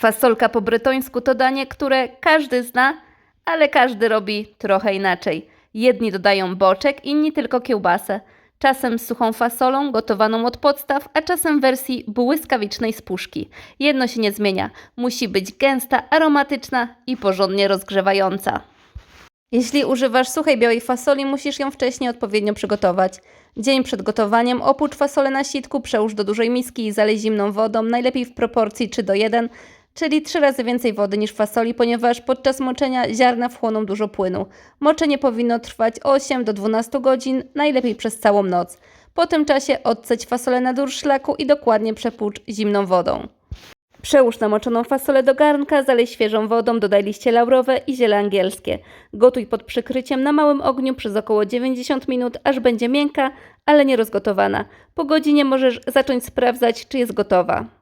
Fasolka po brytońsku to danie, które każdy zna, ale każdy robi trochę inaczej. Jedni dodają boczek, inni tylko kiełbasę. Czasem z suchą fasolą, gotowaną od podstaw, a czasem w wersji błyskawicznej z puszki. Jedno się nie zmienia. Musi być gęsta, aromatyczna i porządnie rozgrzewająca. Jeśli używasz suchej białej fasoli, musisz ją wcześniej odpowiednio przygotować. Dzień przed gotowaniem opłucz fasolę na sitku, przełóż do dużej miski i zalej zimną wodą, najlepiej w proporcji 3 do 1, czyli 3 razy więcej wody niż fasoli, ponieważ podczas moczenia ziarna wchłoną dużo płynu. Moczenie powinno trwać 8 do 12 godzin, najlepiej przez całą noc. Po tym czasie odceć fasolę na durszlaku i dokładnie przepłucz zimną wodą. Przełóż namoczoną fasolę do garnka, zalej świeżą wodą, dodaj liście laurowe i ziele angielskie. Gotuj pod przykryciem na małym ogniu przez około 90 minut, aż będzie miękka, ale nie rozgotowana. Po godzinie możesz zacząć sprawdzać, czy jest gotowa.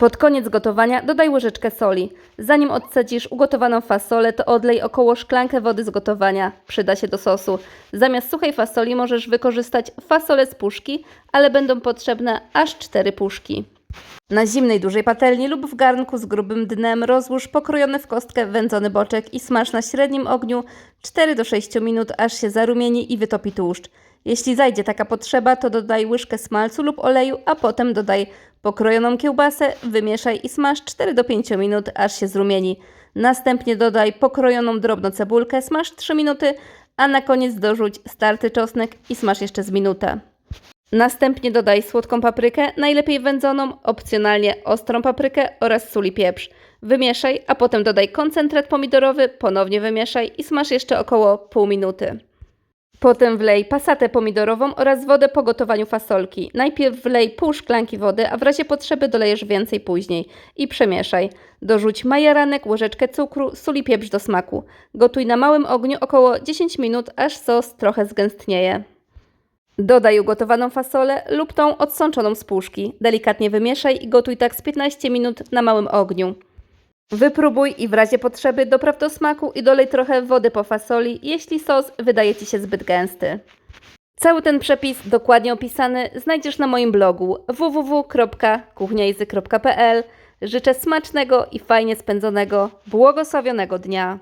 Pod koniec gotowania dodaj łyżeczkę soli. Zanim odcedzisz ugotowaną fasolę, to odlej około szklankę wody z gotowania. Przyda się do sosu. Zamiast suchej fasoli możesz wykorzystać fasolę z puszki, ale będą potrzebne aż 4 puszki. Na zimnej dużej patelni lub w garnku z grubym dnem rozłóż pokrojony w kostkę wędzony boczek i smaż na średnim ogniu 4 do 6 minut, aż się zarumieni i wytopi tłuszcz. Jeśli zajdzie taka potrzeba, to dodaj łyżkę smalcu lub oleju, a potem dodaj pokrojoną kiełbasę, wymieszaj i smaż 4 do 5 minut, aż się zrumieni. Następnie dodaj pokrojoną drobno cebulkę, smaż 3 minuty, a na koniec dorzuć starty czosnek i smaż jeszcze z minutę. Następnie dodaj słodką paprykę, najlepiej wędzoną, opcjonalnie ostrą paprykę oraz sól i pieprz. Wymieszaj, a potem dodaj koncentrat pomidorowy, ponownie wymieszaj i smaż jeszcze około pół minuty. Potem wlej pasatę pomidorową oraz wodę po gotowaniu fasolki. Najpierw wlej pół szklanki wody, a w razie potrzeby dolejesz więcej później i przemieszaj. Dorzuć majeranek, łyżeczkę cukru, sól i pieprz do smaku. Gotuj na małym ogniu około 10 minut, aż sos trochę zgęstnieje. Dodaj ugotowaną fasolę lub tą odsączoną z puszki. Delikatnie wymieszaj i gotuj tak z 15 minut na małym ogniu. Wypróbuj i w razie potrzeby dopraw do smaku i dolej trochę wody po fasoli, jeśli sos wydaje Ci się zbyt gęsty. Cały ten przepis dokładnie opisany znajdziesz na moim blogu www.kuchniajzy.pl. Życzę smacznego i fajnie spędzonego, błogosławionego dnia.